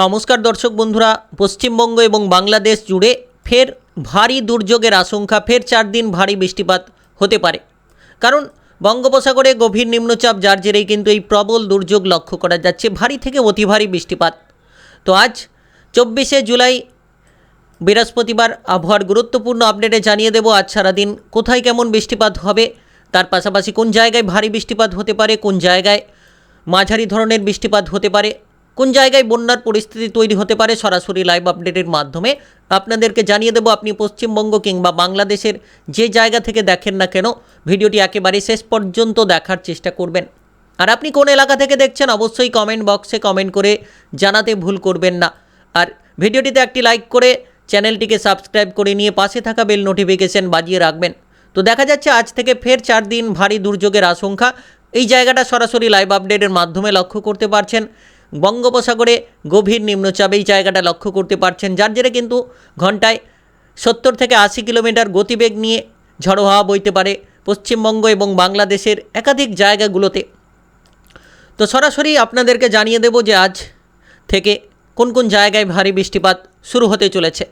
নমস্কার দর্শক বন্ধুরা, পশ্চিমবঙ্গ এবং বাংলাদেশ জুড়ে ফের ভারী দুর্যোগের আশঙ্কা, ফের চার দিন ভারী বৃষ্টিপাত হতে পারে। কারণ বঙ্গোপসাগরে গভীর নিম্নচাপ, যার জেরেই কিন্তু এই প্রবল দুর্যোগ লক্ষ্য করা যাচ্ছে, ভারী থেকে অতি ভারী বৃষ্টিপাত। তো আজ চব্বিশে জুলাই, বৃহস্পতিবার আবহাওয়ার গুরুত্বপূর্ণ আপডেটে জানিয়ে দেব আজ সারাদিন কোথায় কেমন বৃষ্টিপাত হবে, তার পাশাপাশি কোন জায়গায় ভারী বৃষ্টিপাত হতে পারে, কোন জায়গায় মাঝারি ধরনের বৃষ্টিপাত হতে পারে কোন জায়গায় বন্যার পরিস্থিতি তৈরি হতে পারে সরাসরি লাইভ আপডেটের মাধ্যমে? আপনাদেরকে জানিয়ে দেব, আপনি পশ্চিমবঙ্গ কিংবা বাংলাদেশের যে জায়গা থেকে দেখেন না কেন, ভিডিওটি একেবারে শেষ পর্যন্ত দেখার চেষ্টা করবেন। আর আপনি কোন এলাকা থেকে দেখছেন, অবশ্যই কমেন্ট বক্সে কমেন্ট করে জানাতে ভুল করবেন না। আর ভিডিওটিতে একটি লাইক করে চ্যানেলটিকে সাবস্ক্রাইব করে নিয়ে পাশে থাকা বেল নোটিফিকেশন বাজিয়ে রাখবেন। তো দেখা যাচ্ছে, আজ থেকে ফের চার দিন ভারী দুর্যোগের আশঙ্কা। এই জায়গাটা সরাসরি লাইভ আপডেটের মাধ্যমে লক্ষ্য করতে পারছেন। বঙ্গোপসাগরে গভীর নিম্নচাপ এই জায়গাটা লক্ষ্য করতে পারছেন। যার জেরে কিন্তু ঘন্টায় সত্তর থেকে আশি কিলোমিটার গতিবেগ নিয়ে ঝড়ো হাওয়া বইতে পারে পশ্চিমবঙ্গ এবং বাংলাদেশের একাধিক জায়গাগুলোতে। তো সরাসরি আপনাদেরকে জানিয়ে দেব যে আজ থেকে কোন কোন জায়গায় ভারী বৃষ্টিপাত শুরু হতে চলেছে।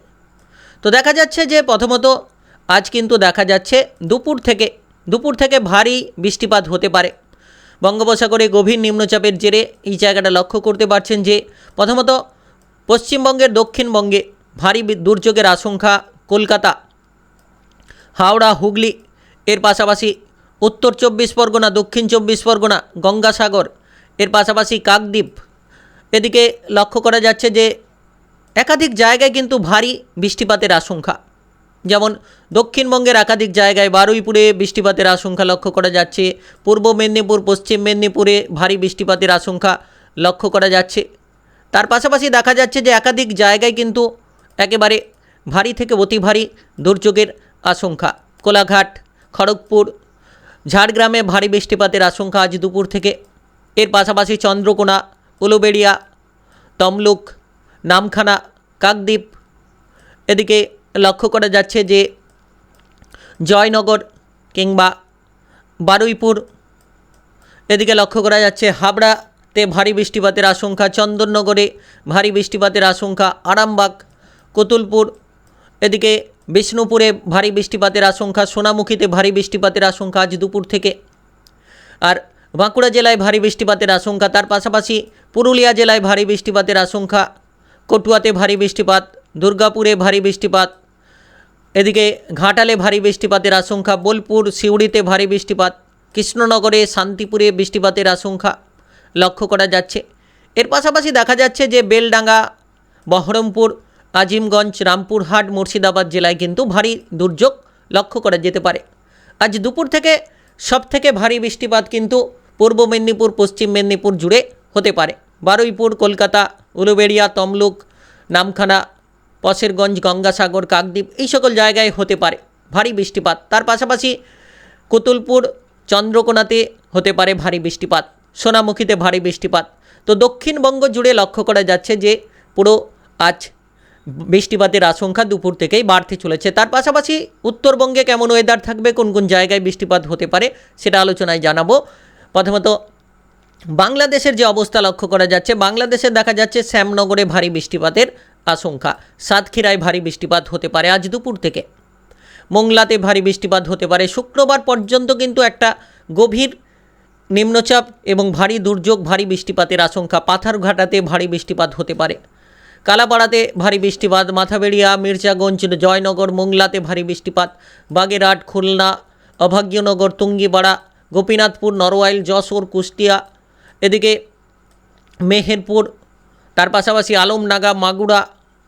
তো দেখা যাচ্ছে যে প্রথমত আজ কিন্তু দেখা যাচ্ছে দুপুর থেকে দুপুর থেকে ভারী বৃষ্টিপাত হতে পারে। বঙ্গোপসাগরে গভীর নিম্নচাপের জেরে এই জায়গাটা লক্ষ্য করতে পারছেন যে প্রথমত পশ্চিমবঙ্গের দক্ষিণবঙ্গে ভারী দুর্যোগের আশঙ্কা কলকাতা, হাওড়া, হুগলি, এর পাশাপাশি উত্তর চব্বিশ পরগনা, দক্ষিণ চব্বিশ পরগনা, গঙ্গাসাগর, এর পাশাপাশি কাকদ্বীপ। এদিকে লক্ষ্য করা যাচ্ছে যে একাধিক জায়গায় কিন্তু ভারী বৃষ্টিপাতের আশঙ্কা। যেমন দক্ষিণবঙ্গের একাধিক জায়গায় বারুইপুরে বৃষ্টিপাতের আশঙ্কা লক্ষ্য করা যাচ্ছে। পূর্ব মেদিনীপুর, পশ্চিম মেদিনীপুরে ভারী বৃষ্টিপাতের আশঙ্কা লক্ষ্য করা যাচ্ছে। তার পাশাপাশি দেখা যাচ্ছে যে একাধিক জায়গায় কিন্তু একেবারে ভারী থেকে অতি ভারী দুর্যোগের আশঙ্কা। কোলাঘাট, খড়গপুর, ঝাড়গ্রামে ভারী বৃষ্টিপাতের আশঙ্কা আজ দুপুর থেকে। এর পাশাপাশি চন্দ্রকোনা, উলুবেড়িয়া, তমলুক, নামখানা, কাকদ্বীপ, এদিকে লক্ষ্য করা যাচ্ছে যে জয়নগর কিংবা বারুইপুর, এদিকে লক্ষ্য করা যাচ্ছে হাবড়াতে ভারী বৃষ্টিপাতের আশঙ্কা, চন্দননগরে ভারী বৃষ্টিপাতের আশঙ্কা, আরামবাগ, কতুলপুর, এদিকে বিষ্ণুপুরে ভারী বৃষ্টিপাতের আশঙ্কা, সোনামুখীতে ভারী বৃষ্টিপাতের আশঙ্কা আজ দুপুর থেকে। আর বাঁকুড়া জেলায় ভারী বৃষ্টিপাতের আশঙ্কা, তার পাশাপাশি পুরুলিয়া জেলায় ভারী বৃষ্টিপাতের আশঙ্কা, কটুয়াতে ভারী বৃষ্টিপাত, দুর্গাপুরে ভারী বৃষ্টিপাত এদিকে ঘাটালে ভারী বৃষ্টিপাতের আশঙ্কা, বোলপুর, সিউড়িতে ভারী বৃষ্টিপাত, কৃষ্ণনগরে, শান্তিপুরে বৃষ্টিপাতের আশঙ্কা লক্ষ্য করা যাচ্ছে। এর পাশাপাশি দেখা যাচ্ছে যে বেলডাঙ্গা, বহরমপুর, আজিমগঞ্জ, রামপুরহাট, মুর্শিদাবাদ জেলায় কিন্তু ভারী দুর্যোগ লক্ষ্য করা যেতে পারে। আজ দুপুর থেকে সব থেকে ভারী বৃষ্টিপাত কিন্তু পূর্ব মেদিনীপুর, পশ্চিম মেদিনীপুর জুড়ে হতে পারে। বারুইপুর, কলকাতা, উলুবেড়িয়া, তমলুক, নামখানা পশেরগঞ্জ গঙ্গাসাগর, কাকদ্বীপ এই সকল জায়গায় হতে পারে। ভারী বৃষ্টিপাত। তার পাশাপাশি কুতুলপুর, চন্দ্রকোনাতে হতে পারে ভারী বৃষ্টিপাত। সোনামুখীতে ভারী বৃষ্টিপাত। তো দক্ষিণবঙ্গ জুড়ে লক্ষ্য করা যাচ্ছে যে, পুরো আজ বৃষ্টিপাতের আশঙ্কা দুপুর থেকেই বাড়তে চলেছে। তার পাশাপাশি উত্তরবঙ্গে কেমন ওয়েদার থাকবে, কোন কোন জায়গায় বৃষ্টিপাত হতে পারে, সেটা আলোচনায় জানাব। প্রথমত, বাংলাদেশের যে অবস্থা লক্ষ্য করা যাচ্ছে, বাংলাদেশে দেখা যাচ্ছে শ্যামনগরে ভারী বৃষ্টিপাতের আশঙ্কা। সাতক্ষীরায় ভারী বৃষ্টিপাত হতে পারে আজ দুপুর থেকে। মোংলাতে ভারী বৃষ্টিপাত হতে পারে শুক্রবার পর্যন্ত, কিন্তু একটা গভীর নিম্নচাপ এবং ভারী দুর্যোগ, ভারী বৃষ্টিপাতের আশঙ্কা। পাথারঘাটাতে ভারী বৃষ্টিপাত হতে পারে। কালাপাড়াতে ভারী বৃষ্টিপাত, মাথাবেড়িয়া, মির্জাগঞ্জ, জয়নগর, মোংলাতে ভারী বৃষ্টিপাত, বাগেরহাট, খুলনা, অভাগ্যনগর, তুঙ্গিপাড়া, গোপীনাথপুর, নরওয়াইল, যশোর, কুষ্টিয়া, এদিকে মেহেরপুর, তার পাশাপাশি আলমনাগা, মাগুরা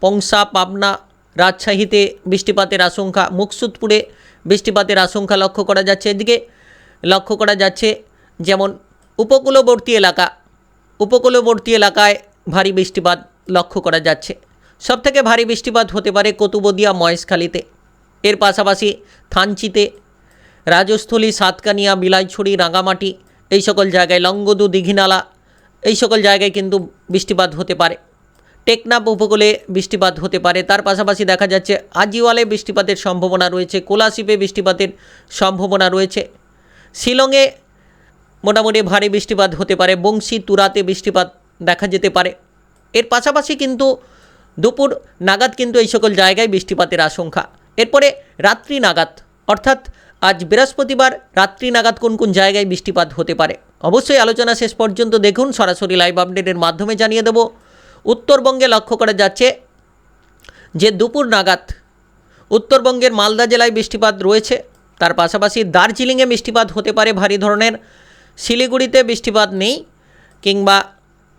পংসা, পাবনা রাজশাহীতে বৃষ্টিপাতের আশঙ্কা, মুকসুদপুরে বৃষ্টিপাতের আশঙ্কা লক্ষ্য করা যাচ্ছে। এদিকে লক্ষ্য করা যাচ্ছে যেমন উপকূলবর্তী এলাকা, উপকূলবর্তী এলাকায় ভারী বৃষ্টিপাত লক্ষ্য করা যাচ্ছে। সবথেকে ভারী বৃষ্টিপাত হতে পারে কতুবদিয়া মহেশখালীতে। এর পাশাপাশি থানচিতে, রাজস্থলী, সাতকানিয়া, বিলাইছড়ি রাঙামাটি এই সকল জায়গায় লঙ্গদু দীঘিনালা, এই সকল জায়গায় কিন্তু বৃষ্টিপাত হতে পারে। টেকনাফ উপকূলে বৃষ্টিপাত হতে পারে। তার পাশাপাশি দেখা যাচ্ছে, আজিওয়ালে বৃষ্টিপাতের সম্ভাবনা রয়েছে, কোলাশিপে বৃষ্টিপাতের সম্ভাবনা রয়েছে। শিলংয়ে মোটামুটি ভারী বৃষ্টিপাত হতে পারে, বংশী তুরাতে বৃষ্টিপাত দেখা যেতে পারে। এর পাশাপাশি কিন্তু দুপুর নাগাদ কিন্তু এই সকল জায়গায় বৃষ্টিপাতের আশঙ্কা। এরপরে রাত্রি নাগাদ, অর্থাৎ আজ বৃহস্পতিবার রাত্রি নাগাদ কোন কোন জায়গায় বৃষ্টিপাত হতে পারে? অবশ্যই আলোচনা শেষ পর্যন্ত দেখুন, সরাসরি লাইভ আপডেটের মাধ্যমে জানিয়ে দেব। উত্তরবঙ্গে লক্ষ্য করা যাচ্ছে যে দুপুর নাগাদ উত্তরবঙ্গের মালদা জেলায় বৃষ্টিপাত রয়েছে। তার পাশাপাশি দার্জিলিংয়ে বৃষ্টিপাত হতে পারে ভারী ধরনের। শিলিগুড়িতে বৃষ্টিপাত নেই কিংবা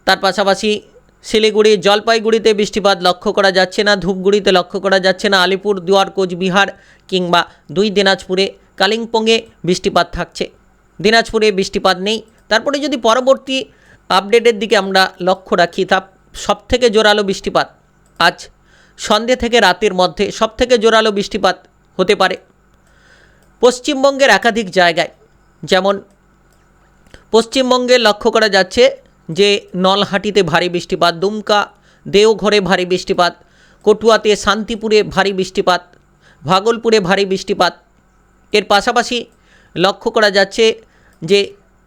তার পাশাপাশি শিলিগুড়ি জলপাইগুড়িতে বৃষ্টিপাত লক্ষ্য করা যাচ্ছে না, ধূপগুড়িতে লক্ষ্য করা যাচ্ছে না, আলিপুর, দুয়ার, কোচবিহার কিংবা দুই দিনাজপুরে, কালিম্পংয়ে বৃষ্টিপাত থাকছে। দিনাজপুরে বৃষ্টিপাত নেই। তারপরে যদি পরবর্তী আপডেটের দিকে আমরা লক্ষ্য রাখি, তা সবথেকে জোরালো বৃষ্টিপাত। আজ সন্ধে থেকে রাতের মধ্যে সবথেকে জোরালো বৃষ্টিপাত হতে পারে। পশ্চিমবঙ্গের একাধিক জায়গায়, যেমন পশ্চিমবঙ্গে লক্ষ্য করা যাচ্ছে যে নলহাটিতে ভারী বৃষ্টিপাত, দুমকা, দেওঘরে ভারী বৃষ্টিপাত, কটুয়াতে শান্তিপুরে ভারী বৃষ্টিপাত, ভাগলপুরে ভারী বৃষ্টিপাত। এর পাশাপাশি লক্ষ্য করা যাচ্ছে যে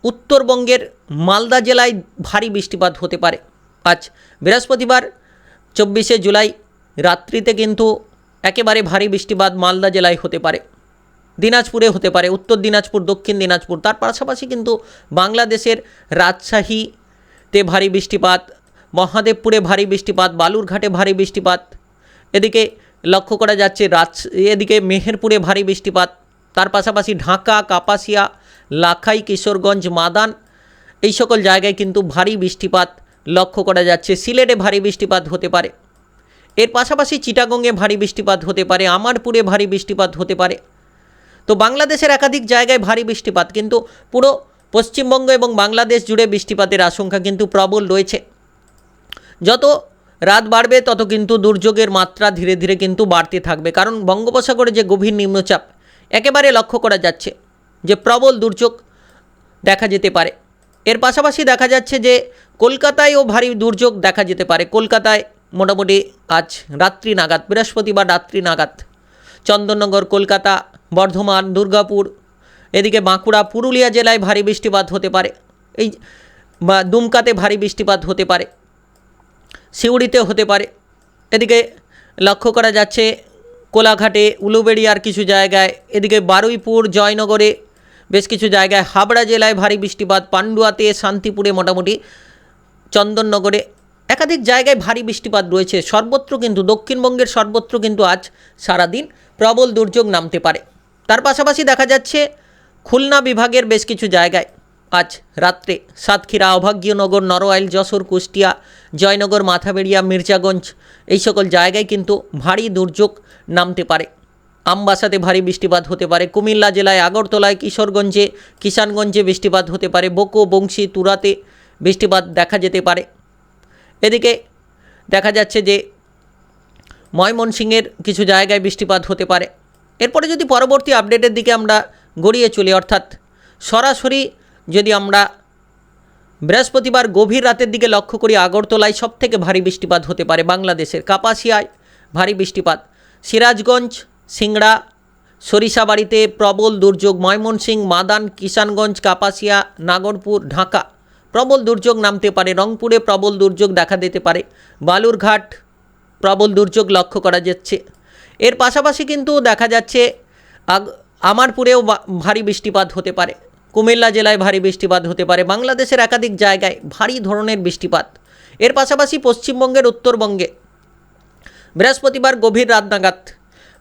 উত্তরবঙ্গের মালদা জেলায় ভারী বৃষ্টিপাত হতে পারে। আজ বৃহস্পতিবার, চব্বিশে জুলাই, রাত্রিতে কিন্তু একেবারে ভারী বৃষ্টিপাত মালদা জেলায় হতে পারে। দিনাজপুরে হতে পারে, উত্তর দিনাজপুর, দক্ষিণ দিনাজপুর। তার পাশাপাশি কিন্তু বাংলাদেশের রাজশাহীতে ভারী বৃষ্টিপাত, মহাদেবপুরে ভারী বৃষ্টিপাত, বালুরঘাটে ভারী বৃষ্টিপাত, এদিকে লক্ষ্য করা যাচ্ছে রাজ এদিকে মেহেরপুরে ভারী বৃষ্টিপাত, তার পাশাপাশি ঢাকা, কাপাসিয়া, লাখাই, কিশোরগঞ্জ, মাদান, এই সকল জায়গায় কিন্তু ভারী বৃষ্টিপাত লক্ষ্য করা যাচ্ছে, সিলেটে ভারী বৃষ্টিপাত হতে পারে। এর পাশাপাশি চিটাগংয়ে ভারী বৃষ্টিপাত হতে পারে, আমারপুরে ভারী বৃষ্টিপাত হতে পারে। তো বাংলাদেশের একাধিক জায়গায় ভারী বৃষ্টিপাত, কিন্তু পুরো পশ্চিমবঙ্গ এবং বাংলাদেশ জুড়ে বৃষ্টিপাতের আশঙ্কা কিন্তু প্রবল রয়েছে। যত রাত বাড়বে, তত কিন্তু দুর্যোগের মাত্রা ধীরে ধীরে কিন্তু বাড়তে থাকবে। কারণ বঙ্গোপসাগরে যে গভীর নিম্নচাপ, একেবারে লক্ষ্য করা যাচ্ছে যে প্রবল দুর্যোগ দেখা যেতে পারে। এর পাশাপাশি দেখা যাচ্ছে যে কলকাতায়ও ভারী দুর্যোগ দেখা যেতে পারে। কলকাতায় মোটামুটি আজ রাত্রি নাগাদ, বৃহস্পতিবার রাত্রি নাগাদ। চন্দননগর, কলকাতা, বর্ধমান, দুর্গাপুর, এদিকে বাঁকুড়া, পুরুলিয়া জেলায় ভারী বৃষ্টিপাত হতে পারে। এই বা দুমকাতে ভারী বৃষ্টিপাত হতে পারে। সিউড়িতে হতে পারে। এদিকে লক্ষ্য করা যাচ্ছে কোলাঘাটে, উলুবেড়িয়ার কিছু জায়গায়, এদিকে বারুইপুর, জয়নগরে বেশ কিছু জায়গায় হাবড়া জেলায় ভারী বৃষ্টিপাত, পান্ডুয়াতে, শান্তিপুরে মোটামুটি, চন্দননগরে একাধিক জায়গায় ভারী বৃষ্টিপাত রয়েছে। সর্বত্র কিন্তু, দক্ষিণবঙ্গের সর্বত্র কিন্তু আজ সারাদিন প্রবল দুর্যোগ নামতে পারে। তার পাশাপাশি দেখা যাচ্ছে, খুলনা বিভাগের বেশ কিছু জায়গায় আজ রাত্রে সাতক্ষীরা, অভাগ্যনগর, নরওয়াইল, যশোর, কুষ্টিয়া, জয়নগর, মাথাবেড়িয়া, মির্জাগঞ্জ, এই সকল জায়গায় কিন্তু ভারী দুর্যোগ নামতে পারে। আমবাসাতে ভারী বৃষ্টিপাত হতে পারে। কুমিল্লা জেলায় আগরতলায় কিশোরগঞ্জে, কিষানগঞ্জে বৃষ্টিপাত হতে পারে। বকো বংশী, তুরাতে বৃষ্টিপাত দেখা যেতে পারে। এদিকে দেখা যাচ্ছে যে ময়মনসিংহের কিছু জায়গায় বৃষ্টিপাত হতে পারে। এরপরে যদি পরবর্তী আপডেটের দিকে আমরা গড়িয়ে চলি, অর্থাৎ সরাসরি যদি আমরা বৃহস্পতিবার গভীর রাতের দিকে লক্ষ্য করি, আগরতলায় সবথেকে ভারী বৃষ্টিপাত হতে পারে বাংলাদেশের। কাপাসিয়ায় ভারী বৃষ্টিপাত। সিরাজগঞ্জ সিংড়া, সরিষাবাড়িতে প্রবল দুর্যোগ, ময়মনসিংহ, মাদান, কিষানগঞ্জ, কাপাসিয়া, নাগরপুর, ঢাকা। প্রবল দুর্যোগ নামতে পারে, রংপুরে প্রবল দুর্যোগ দেখা দিতে পারে। বালুরঘাট প্রবল দুর্যোগ লক্ষ্য করা যাচ্ছে। এর পাশাপাশি কিন্তু দেখা যাচ্ছে আমারপুরেও ভারী বৃষ্টিপাত হতে পারে। কুমিল্লা জেলায় ভারী বৃষ্টিপাত হতে পারে। বাংলাদেশের একাধিক জায়গায় ভারী ধরনের বৃষ্টিপাত। এর পাশাপাশি পশ্চিমবঙ্গের উত্তরবঙ্গে বৃহস্পতিবার গভীর রাত নাগাদ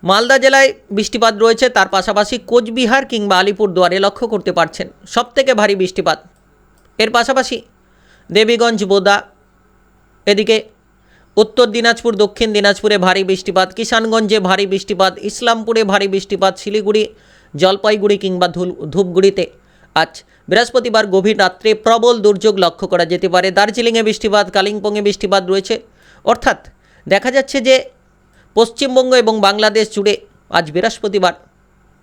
মালদা জেলায় বৃষ্টিপাত রয়েছে, তার পাশাপাশি কোচবিহার কিংবা আলিপুরদুয়ারে লক্ষ্য করতে পারছেন সবথেকে ভারী বৃষ্টিপাত। এর পাশাপাশি দেবীগঞ্জ, বোদা, এদিকে উত্তর দিনাজপুর, দক্ষিণ দিনাজপুরে ভারী বৃষ্টিপাত, কিষানগঞ্জে ভারী বৃষ্টিপাত, ইসলামপুরে ভারী বৃষ্টিপাত, শিলিগুড়ি, জলপাইগুড়ি কিংবা ধুল- ধূপগুড়িতে। আজ বৃহস্পতিবার গভীর রাত্রে প্রবল দুর্যোগ লক্ষ্য করা যেতে পারে। দার্জিলিংয়ে বৃষ্টিপাত, কালিম্পংয়ে বৃষ্টিপাত রয়েছে। অর্থাৎ দেখা যাচ্ছে যে পশ্চিমবঙ্গ এবং বাংলাদেশ জুড়ে আজ বৃহস্পতিবার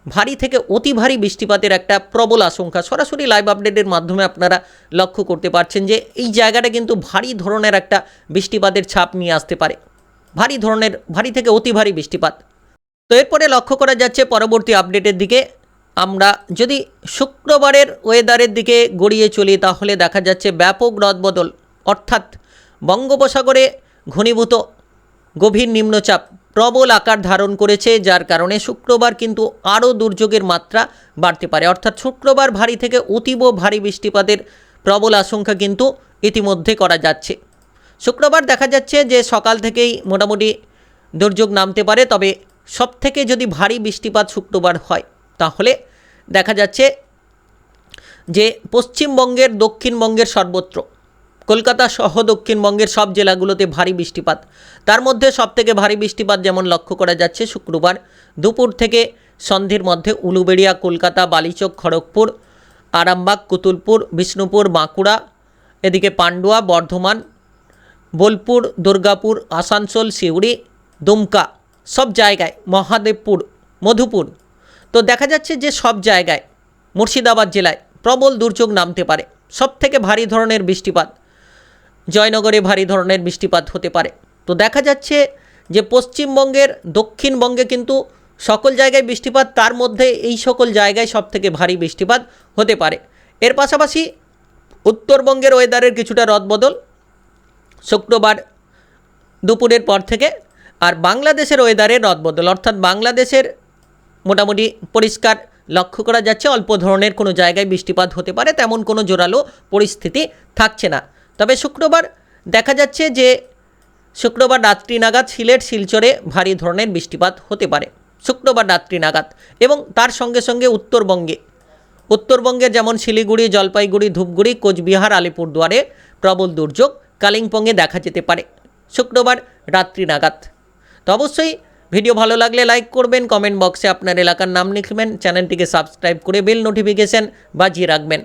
ভারী থেকে অতি ভারী বৃষ্টিপাতের একটা প্রবল আশঙ্কা। সরাসরি লাইভ আপডেটের মাধ্যমে আপনারা লক্ষ্য করতে পারছেন যে এই জায়গাটা কিন্তু ভারী ধরনের একটা বৃষ্টিপাতের ছাপ নিয়ে আসতে পারে। ভারী ধরনের, ভারী থেকে অতি ভারী বৃষ্টিপাত। তো এরপরে লক্ষ্য করা যাচ্ছে পরবর্তী আপডেটের দিকে। আমরা যদি শুক্রবারের ওয়েদারের দিকে গড়িয়ে চলি, তাহলে দেখা যাচ্ছে ব্যাপক রদবদল। অর্থাৎ বঙ্গোপসাগরে ঘনীভূত গভীর নিম্নচাপ। প্রবল আকার ধারণ করেছে, যার কারণে শুক্রবার কিন্তু আরও দুর্যোগের মাত্রা বাড়তে পারে। অর্থাৎ শুক্রবার ভারী থেকে অতীব ভারী বৃষ্টিপাতের প্রবল আশঙ্কা কিন্তু ইতিমধ্যে করা যাচ্ছে। শুক্রবার দেখা যাচ্ছে যে সকাল থেকেই মোটামুটি দুর্যোগ নামতে পারে, তবে সবথেকে যদি ভারী বৃষ্টিপাত শুক্রবার হয়, তাহলে দেখা যাচ্ছে যে পশ্চিমবঙ্গের দক্ষিণবঙ্গের সর্বত্র কলকাতা সহ দক্ষিণবঙ্গের সব জেলাগুলোতে ভারী বৃষ্টিপাত। তার মধ্যে সবথেকে ভারী বৃষ্টিপাত যেমন লক্ষ্য করা যাচ্ছে শুক্রবার দুপুর থেকে সন্ধ্যের মধ্যে উলুবেড়িয়া, কলকাতা, বালিচক, খড়গপুর, আরামবাগ, কুতুলপুর, বিষ্ণুপুর, বাঁকুড়া, এদিকে পান্ডুয়া, বর্ধমান, বোলপুর, দুর্গাপুর, আসানসোল, সিউড়ি, দুমকা সব জায়গায় মহাদেবপুর, মধুপুর। তো দেখা যাচ্ছে যে সব জায়গায় মুর্শিদাবাদ জেলায় প্রবল দুর্যোগ নামতে পারে। সব থেকে ভারী ধরনের বৃষ্টিপাত জয়নগরে ভারী ধরনের বৃষ্টিপাত হতে পারে। তো দেখা যাচ্ছে যে পশ্চিমবঙ্গের দক্ষিণবঙ্গে কিন্তু সকল জায়গায় বৃষ্টিপাত, তার মধ্যে এই সকল জায়গায় সব থেকে ভারী বৃষ্টিপাত হতে পারে। এর পাশাপাশি উত্তরবঙ্গের ওয়েদারের কিছুটা রদবদল শুক্রবার দুপুরের পর থেকে আর বাংলাদেশের ওয়েদারের রদবদল। অর্থাৎ বাংলাদেশের মোটামুটি পরিষ্কার লক্ষ্য করা যাচ্ছে, অল্প ধরনের কোনো জায়গায় বৃষ্টিপাত হতে পারে, তেমন কোনো জোরালো পরিস্থিতি থাকছে না। তবে শুক্রবার দেখা যাচ্ছে যে শুক্রবার রাত্রি নাগাদ সিলেট শিলচরে ভারী ধরনের বৃষ্টিপাত হতে পারে। শুক্রবার রাত্রি নাগাদ এবং তার সঙ্গে সঙ্গে উত্তরবঙ্গে। উত্তরবঙ্গে যেমন শিলিগুড়ি, জলপাইগুড়ি, ধূপগুড়ি, কোচবিহার, আলিপুরদুয়ারে প্রবল দুর্যোগ কালিম্পংয়ে দেখা যেতে পারে শুক্রবার রাত্রি নাগাদ। তো অবশ্যই ভিডিও ভালো লাগলে লাইক করবেন, কমেন্ট বক্সে আপনার এলাকার নাম লিখবেন, চ্যানেলটিকে সাবস্ক্রাইব করে বেল নোটিফিকেশন বাজিয়ে রাখবেন।